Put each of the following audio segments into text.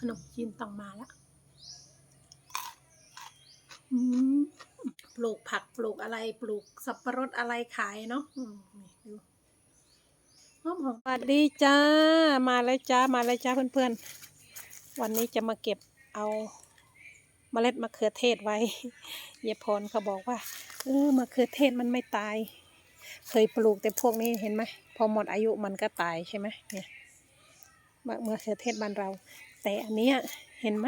ขนมจีนต้องมาแล้วปลูกผักปลูกอะไรปลูกสับปะรดอะไรขายเนาะดูหอมหอมสวัสดีจ้า มาแล้วจ้า มาแล้วจ้าเพื่อนๆ วันนี้จะมาเก็บเอาเมล็ดมะเขือเทศไว้ เยพรเขาบอกว่า เออมะเขือเทศมันไม่ตาย เคยปลูกแต่พวกนี้เห็นไหมพอหมดอายุมันก็ตายใช่ไหมเนี่ยมะมะเขือเทศบ้านเรา แต่อันนี้เห็นไหม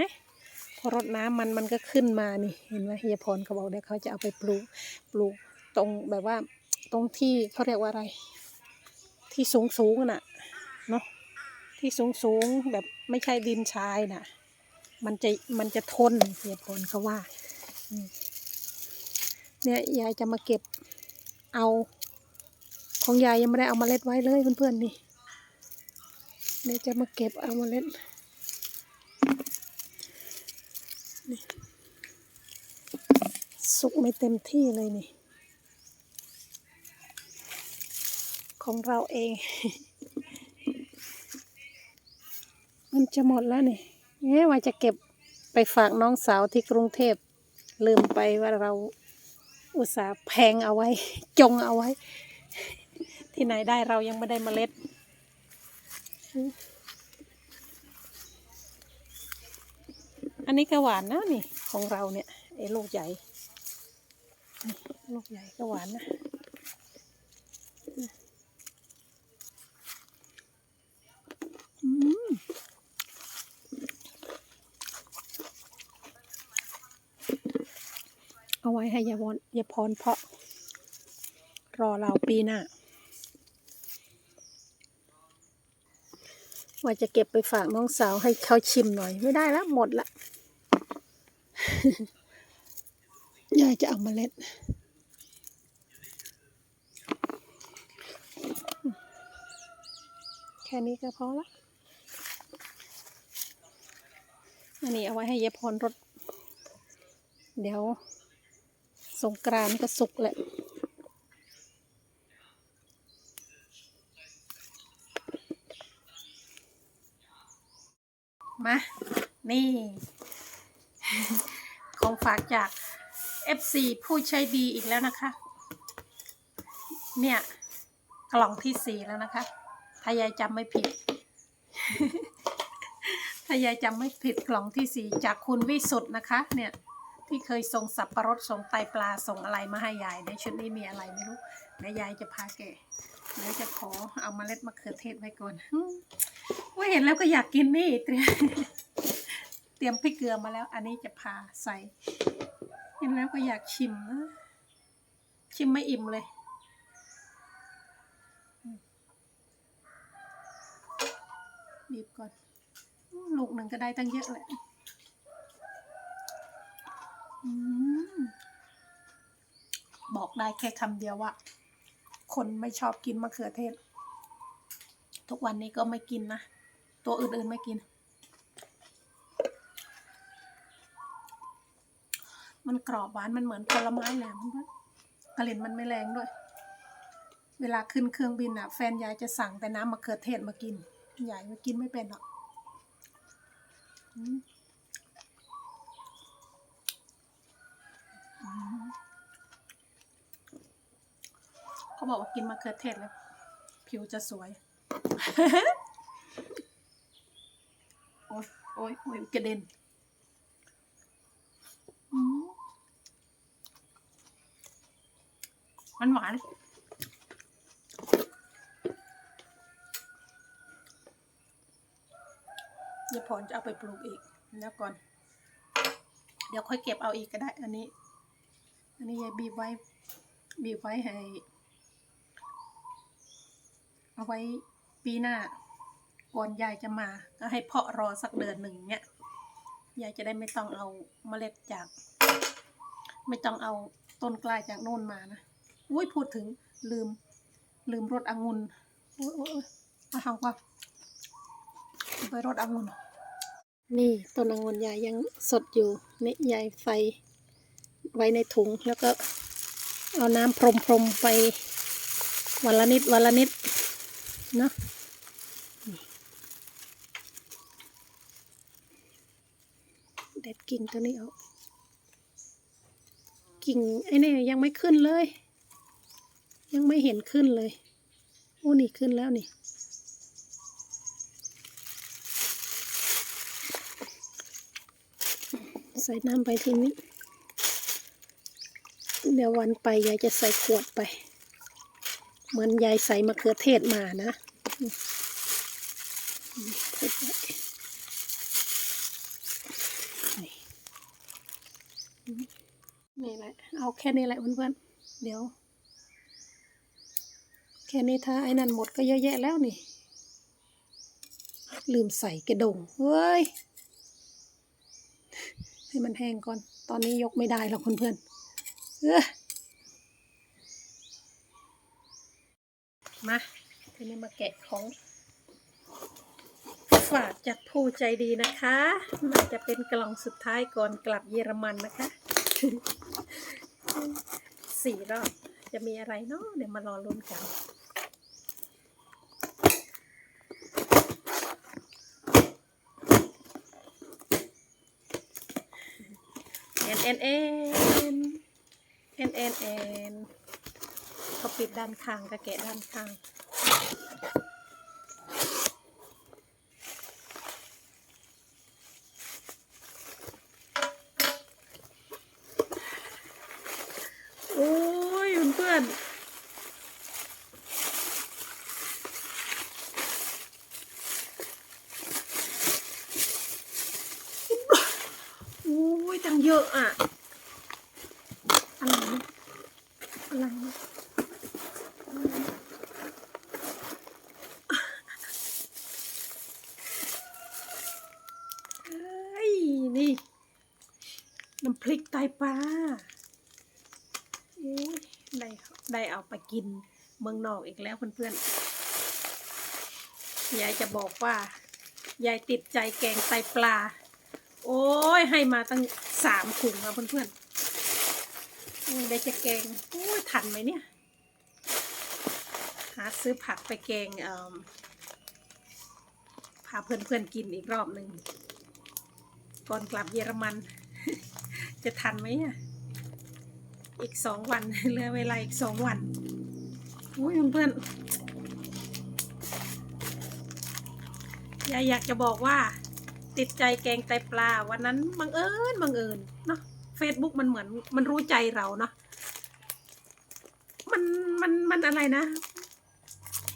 พอรดน้ำมันมันก็ขึ้นมานี่เห็นไหมเฮียพรเขาบอกเดี๋ยวเขาจะเอาไปปลูกปลูกตรงแบบว่าตรงที่เขาเรียกว่าอะไร ที่สูงสูงน่ะเนาะที่สูงสูงแบบไม่ใช่ดินทรายน่ะ มันจะมันจะทนเฮียพรเขาว่าเนี่ยยายจะมาเก็บเอาของยายยังไม่ได้เอามาเล็ดไว้เลยเพื่อนๆนี่เดี๋ยวจะมาเก็บเอามาเล็ด สุกไม่เต็มที่เลยนี่ ของเราเอง มันจะหมดแล้วนี่เอ๊ว่าจะเก็บไปฝากน้องสาวที่กรุงเทพ ลืมไปว่าเราอุตส่าห์แพงเอาไว้ จงเอาไว้ ที่ไหนได้เรายังไม่ได้เมล็ดอันนี้ก็หวานนะนี่ของเราเนี่ยไอ้ลูกใหญ่ ลูกใหญ่ก็หวานนะเอาไว้ให้ยาวนยาพรเพาะ รอเราปีหน้า ว่าจะเก็บไปฝากน้องสาวให้เขาชิมหน่อย ไม่ได้แล้วหมดละยายจะเอามาเล็ด ค่นี้ก็พอละอันนี้เอาไว้ให้ยายพรรดเดี๋ยว สงกรานก็สุกแหละมา นี่ ของฝากจาก FC ผู้ใช้ดีอีกแล้วนะคะ เนี่ย กล่องที่สี่แล้วนะคะ ถ้ายายจำไม่ผิด ถ้ายายจำไม่ผิดกล่องที่สี่จากคุณวิสุทธ์นะคะ เนี่ยที่เคยส่งสับประรดส่งไตปลาส่งอะไรมาให้ยายในชุดนี้มีอะไรไม่รู้เดี๋ยวยายจะพาแกเดี๋ยวจะขอเอาเมล็ดมะเขือเทศไว้ก่อนว่าเห็นแล้วก็อยากกินนี่เตรียมเตรียมพริกเกลือมาแล้ว อันนี้จะพาใส่ เห็นแล้วก็อยากชิมนะชิมไม่อิ่มเลยอืม บีบก่อน ลูกหนึ่งก็ได้ตั้งเยอะแหละอบอกได้แค่คำเดียวว่า คนไม่ชอบกินมะเขือเทศ ทุกวันนี้ก็ไม่กินนะ ตัวอื่นๆไม่กิน มันกรอบหวานมันเหมือนผลไม้เละเพื่อนกลิ่นมันไม่แรงด้วย เวลาขึ้นเครื่องบินอะแฟนยายจะสั่งแต่น้ำมะเขือเทศมากิน ยายไม่กินไม่เป็นหรอกเขาบอกว่ากินมะเขือเทศแล้ว ผิวจะสวย โอ๊ยโอ๊ยโอ๊ยกระเด็นมันหวาน เดี๋ยวพรจะเอาไปปลูกอีกแล้วก่อน เดี๋ยวค่อยเก็บเอาอีกก็ได้ อันนี้ อันนี้ยายบีบไว้ บีบไว้ให้ เอาไว้ปีหน้า ก่อนยายจะมา ก็ให้เพาะรอสักเดือนหนึ่งเนี่ยยายจะได้ไม่ต้องเอาเมล็ดจาก ไม่ต้องเอาต้นกล้าจากโน่นมานะอุ้ยพูดถึงลืม ลืมรดองุ่นโอ้ยโอ้ยโอ้ยมาทำก่อนไปรดองุ่น นี่ต้นองุ่นยายยังสดอยู่นี่ยายใส่ไว้ในถุงแล้วก็เอาน้ำพรมพรมๆไปวันละนิดวันละนิดเนาะแดดกิ่งตัวนี้เอากิ่งไอ้นี่ยังไม่ขึ้นเลย ยังไม่เห็นขึ้นเลยโอ้นี่ขึ้นแล้วนี่ ใส่น้ำไปทีนี้ เดี๋ยววันไปยายจะใส่ขวดไป เหมือนยายใส่มะเขือเทศมานะนี่นี่แหละ เอาแค่นี้แหละเพื่อนๆ เดี๋ยว แค่นี้ถ้าไอ้นั่นหมดก็เยอะแยะแล้วนี่ ลืมใส่กระดงเฮ้ย ให้มันแห้งก่อน ตอนนี้ยกไม่ได้หรอกเพื่อนๆเออมาทีนี้มาแกะของฝากจากผู้ใจดีนะคะน่าจะเป็นกล่องสุดท้ายก่อนกลับเยอรมันนะคะสี่รอบจะมีอะไรเนาะเดี๋ยวมารอลุ้นกัน เอ็นเอ็นเอ็นเอ็นเอ็นเขาปิดด้านข้างกระแกะด้านข้างโอ้ยเพื่อนๆโอ้ยตังเยอะอะ อะไรนะอะไรนะเอ้ย นี่ น้ำพริกไตปลาโอ้ยได้ได้เอาไปกินเมืองนอกอีกแล้วเพื่อนๆ ยายจะบอกว่า ยายติดใจแกงไตปลา โอ้ยให้มาตั้งสามถุงแล้วเพื่อนๆได้จะแกงโอ้ยทันไหมเนี่ย หาซื้อผักไปแกงเอ่อพาเพื่อนๆกินอีกรอบหนึ่งก่อนกลับเยอรมัน จะทันไหมอะ อีกสองวันเหลือเวลาอีกสองวันโอ้ยเพื่อนๆยายอยากจะบอกว่า ติดใจแกงไตปลา วันนั้นบังเอิญบังเอิญเนาะเฟซบุ๊กมันเหมือนมันรู้ใจเราเนาะมันมันมันอะไรนะ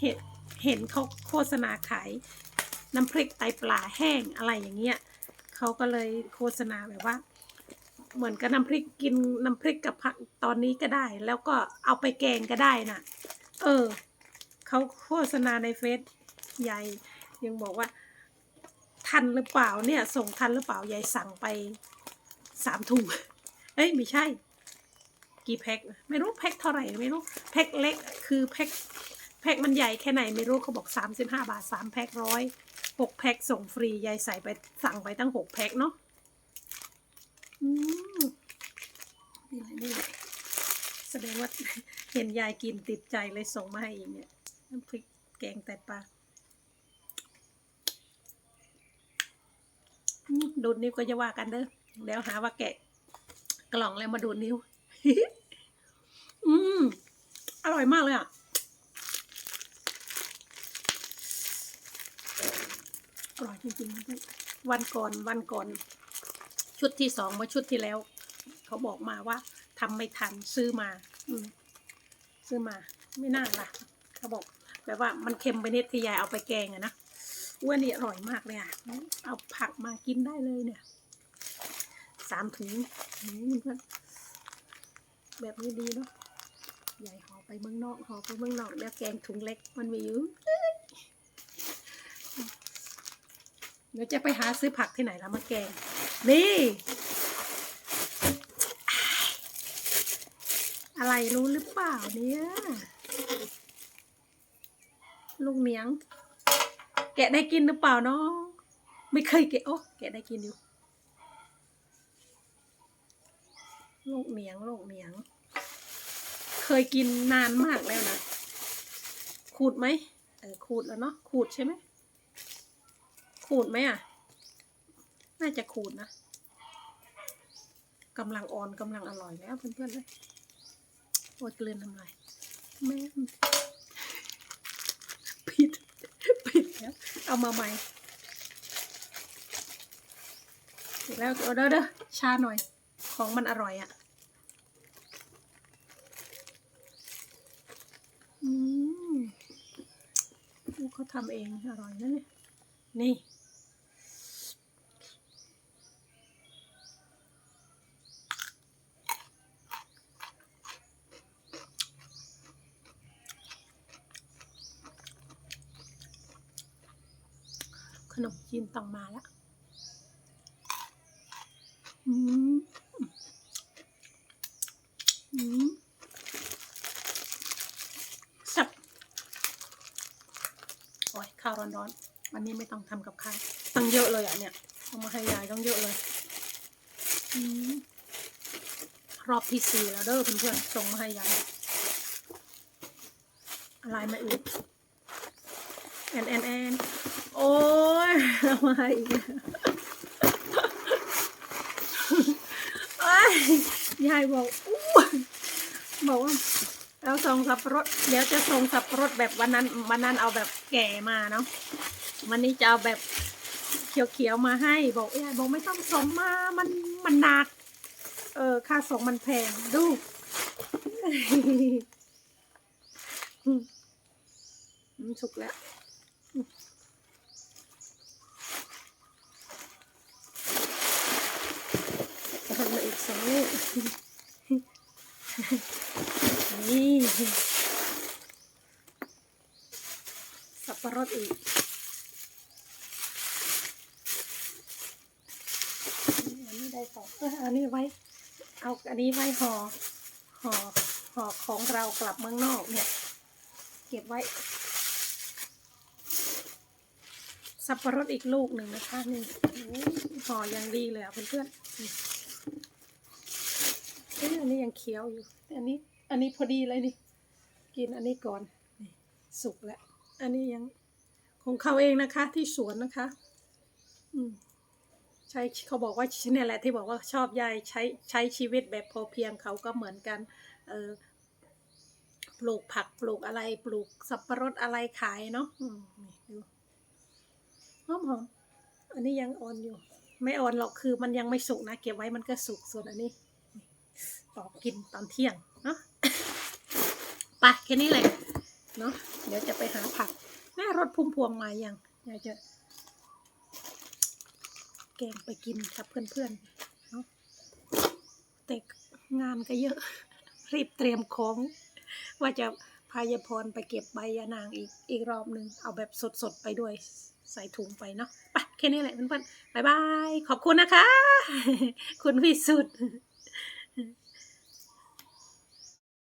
เห็นเห็นเขาโฆษณาขายน้ำพริกไตปลาแห้งอะไรอย่างเงี้ยเขาก็เลยโฆษณาแบบว่า เหมือนกับน้ำพริกกินน้ำพริกกับผักตอนนี้ก็ได้ แล้วก็เอาไปแกงก็ได้น่ะ เออเขาโฆษณาในเฟซยายยังบอกว่า ทันหรือเปล่าเนี่ย ส่งทันหรือเปล่ายายสั่งไปสามถุงเอ้ยไม่ใช่ กี่แพ็คไม่รู้แพ็คเท่าไหร่ไม่รู้แพ็คเล็กคือแพ็คแพ็คมันใหญ่แค่ไหนไม่รู้เขาบอกสามสิบห้าบาทสามแพ็คร้อยหกแพ็คส่งฟรียายใส่ไปสั่งไปตั้งหกแพ็คเนาะ นี่แหละนี่แหละแสดงว่าเห็นยายกินติดใจเลยส่งมาให้อีกเนี่ยน้ำพริกแกงแต่ปลาดูดนิ้วก็จะว่ากันเด้อเดี๋ยวหาว่าแกะ กล่องแล้วมาดูดนิ้ว อืม อร่อยมากเลยอะ อร่อยจริงๆ วันก่อนวันก่อน ชุดที่สองเมื่อชุดที่แล้ว เขาบอกมาว่าทำไม่ทันซื้อมา อืมซื้อมา ไม่น่าล่ะเขาบอกแบบว่ามันเค็มไปนิดที่ยายเอาไปแกงอะนะอ้วนนี่อร่อยมากเลยอะ เอาผักมากินได้เลยเนี่ย สามถุงแบบนี้ดีเนาะยายห่อไปเมืองนอกห่อไปเมืองนอก แล้วแกงถุงเล็กมันมีอยู่เดี๋ยวจะไปหาซื้อผักที่ไหนแล้วมาแกง นี่ อะไรรู้หรือเปล่าเนี่ย ลูกเหนียง แกะได้กินหรือเปล่าเนาะไม่เคยแกะโอ้แกะได้กินอยู่ ลูกเหนียงลูกเหนียง เคยกินนานมากแล้วนะขูดไหมเออขูดแล้วเนาะขูดใช่ไหมขูดไหมอะ น่าจะขูดนะกำลังอ่อนกำลังอร่อยแล้วเพื่อนๆเลยโอ้ยเกลือนทำลายแม่ผิดผิดแล้วเอามาใหม่เสร็จแล้วเอาเด้อเด้อชาหน่อย ของมันอร่อยอะ่ะอืมเขาทำเองอร่อยนะเนี่ยนี่ ขนมจีน ต้องมาแล้วอืมอืมสับโอ้ยข้าวร้อนๆวันนี้ไม่ต้องทำกับข้าวตั้งเยอะเลยอะเนี่ยเอามาให้ยายต้องเยอะเลยอืมรอบที่สี่แล้วเด้อเพื่อนๆส่งมาให้ยายอะไรมาอีกแอนแอนแอนโอ้ยเอา มาอีกยายบอกอู้บอกว่าเอาส่งสับปะรดเดี๋ยวจะส่งสับปะรดแบบวันนั้นวันนั้นเอาแบบแก่มาเนาะวันนี้จะเอาแบบเขียวๆมาให้ บอกยายบอกไม่ต้องส่งมามันมันหนัก เออค่าส่งมันแพงดูสุกแล้ว ทำมาอีกสองลูก นี่สับปะรดอีกอันนี้ได้สองเอออันนี้ไว้ เอาอันนี้ไว้ห่อห่อห่อของเรากลับเมืองนอกเนี่ย เก็บไว้ สับปะรดอีกลูกหนึ่งนะคะนี่ห่ออย่างดีเลยอะเพื่อนๆ อันนี้ยังเคี้ยวอยู่แต่อันนี้ อันนี้พอดีเลยนี่ กินอันนี้ก่อนสุกแล้ว อันนี้ยังของเขาเองนะคะ ที่สวนนะคะ อืมใช่เขาบอกว่าเนี่ยแหละที่บอกว่าชอบยายใช้ใช้ชีวิตแบบพอเพียงเขาก็เหมือนกัน เออปลูกผักปลูกอะไร ปลูกสับปะรดอะไรขายเนาะอืมดูหอมหอมอันนี้ยังอ่อนอยู่ ไม่อ่อนหรอกคือมันยังไม่สุกนะ เก็บไว้มันก็สุกส่วนอันนี้ ปอกกินตอนเที่ยงเนาะไปแค่นี้เลยเนาะเดี๋ยวจะไปหาผักแม่รถพุ่มพวงมายังอยากจะ แกงไปกินกับเพื่อนๆเนาะแต่งานก็เยอะ รีบเตรียมของ ว่าจะพายายพรไปเก็บใบยานางอีกอีกรอบหนึ่งเอาแบบสดๆไปด้วยใส่ถุงไปเนาะไปแค่นี้แหละเพื่อนๆบายบาย ขอบคุณนะคะ คุณวิสุทธ์